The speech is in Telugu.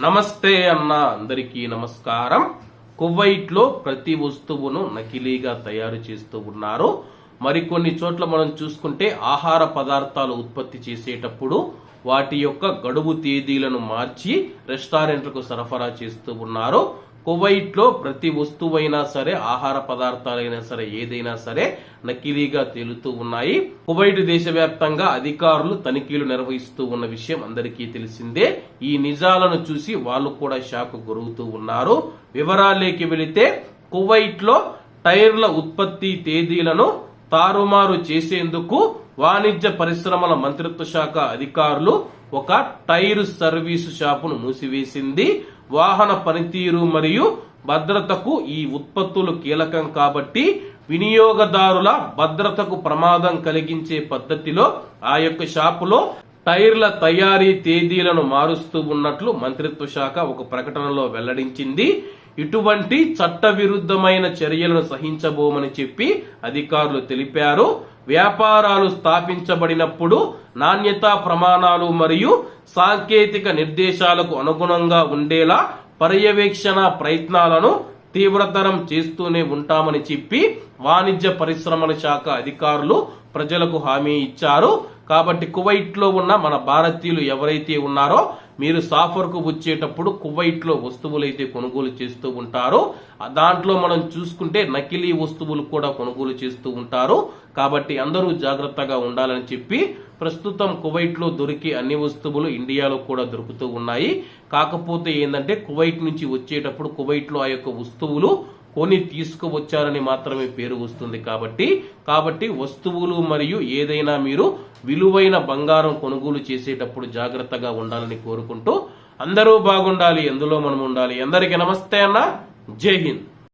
నమస్తే అన్న అందరికీ నమస్కారం. కువైట్లో ప్రతి వస్తువును నకిలీగా తయారు చేస్తూ ఉన్నారు. మరికొన్ని చోట్ల మనం చూసుకుంటే ఆహార పదార్థాలు ఉత్పత్తి చేసేటప్పుడు వాటి యొక్క గడువు తేదీలను మార్చి రెస్టారెంట్లకు సరఫరా చేస్తూ ఉన్నారు. కువైట్లో ప్రతి వస్తువైనా సరే ఆహార పదార్థాలైనా సరే ఏదైనా సరే నకిలీగా తేలుతూ ఉన్నాయి. కువైట్ దేశవ్యాప్తంగా అధికారులు తనిఖీలు నిర్వహిస్తూ ఉన్న విషయం అందరికీ తెలిసిందే. ఈ నిజాలను చూసి వాళ్ళు కూడా షాక్ గురవుతూ ఉన్నారు. వివరాలేకి వెళితే కువైట్లో టైర్ల ఉత్పత్తి తేదీలను తారుమారు చేసేందుకు వాణిజ్య పరిశ్రమల మంత్రిత్వ శాఖ అధికారులు ఒక టైర్ సర్వీసు షాపును మూసివేసింది. వాహన పనితీరు మరియు భద్రతకు ఈ ఉత్పత్తులు కీలకం కాబట్టి వినియోగదారుల భద్రతకు ప్రమాదం కలిగించే పద్ధతిలో ఆ యొక్క షాపులో టైర్ల తయారీ తేదీలను మారుస్తూ ఉన్నట్లు మంత్రిత్వ శాఖ ఒక ప్రకటనలో వెల్లడించింది. ఇటువంటి చట్టవిరుద్ధమైన చర్యలను సహించబోమని చెప్పి అధికారులు తెలిపారు. వ్యాపారాలు స్థాపించబడినప్పుడు నాణ్యతా ప్రమాణాలు మరియు సాంకేతిక నిర్దేశాలకు అనుగుణంగా ఉండేలా పర్యవేక్షణ ప్రయత్నాలను తీవ్రతరం చేస్తూనే ఉంటామని చెప్పి వాణిజ్య పరిశ్రమల శాఖ అధికారులు ప్రజలకు హామీ ఇచ్చారు. కాబట్టి కువైట్లో ఉన్న మన భారతీయులు ఎవరైతే ఉన్నారో మీరు సాఫర్కు వచ్చేటప్పుడు కువైట్లో వస్తువులు అయితే కొనుగోలు చేస్తూ ఉంటారో దాంట్లో మనం చూసుకుంటే నకిలీ వస్తువులు కూడా కొనుగోలు చేస్తూ ఉంటారు. కాబట్టి అందరూ జాగ్రత్తగా ఉండాలని చెప్పి ప్రస్తుతం కువైట్లో దొరికే అన్ని వస్తువులు ఇండియాలో కూడా దొరుకుతూ ఉన్నాయి. కాకపోతే ఏంటంటే కువైట్ నుంచి వచ్చేటప్పుడు కువైట్లో ఆ యొక్క వస్తువులు కొని తీసుకువచ్చారని మాత్రమే పేరు వస్తుంది కాబట్టి కాబట్టి వస్తువులు మరియు ఏదైనా మీరు విలువైన బంగారం కొనుగోలు చేసేటప్పుడు జాగ్రత్తగా ఉండాలని కోరుకుంటూ అందరూ బాగుండాలి ఎందులో మనం ఉండాలి అందరికీ నమస్తే అన్న. జై హింద్.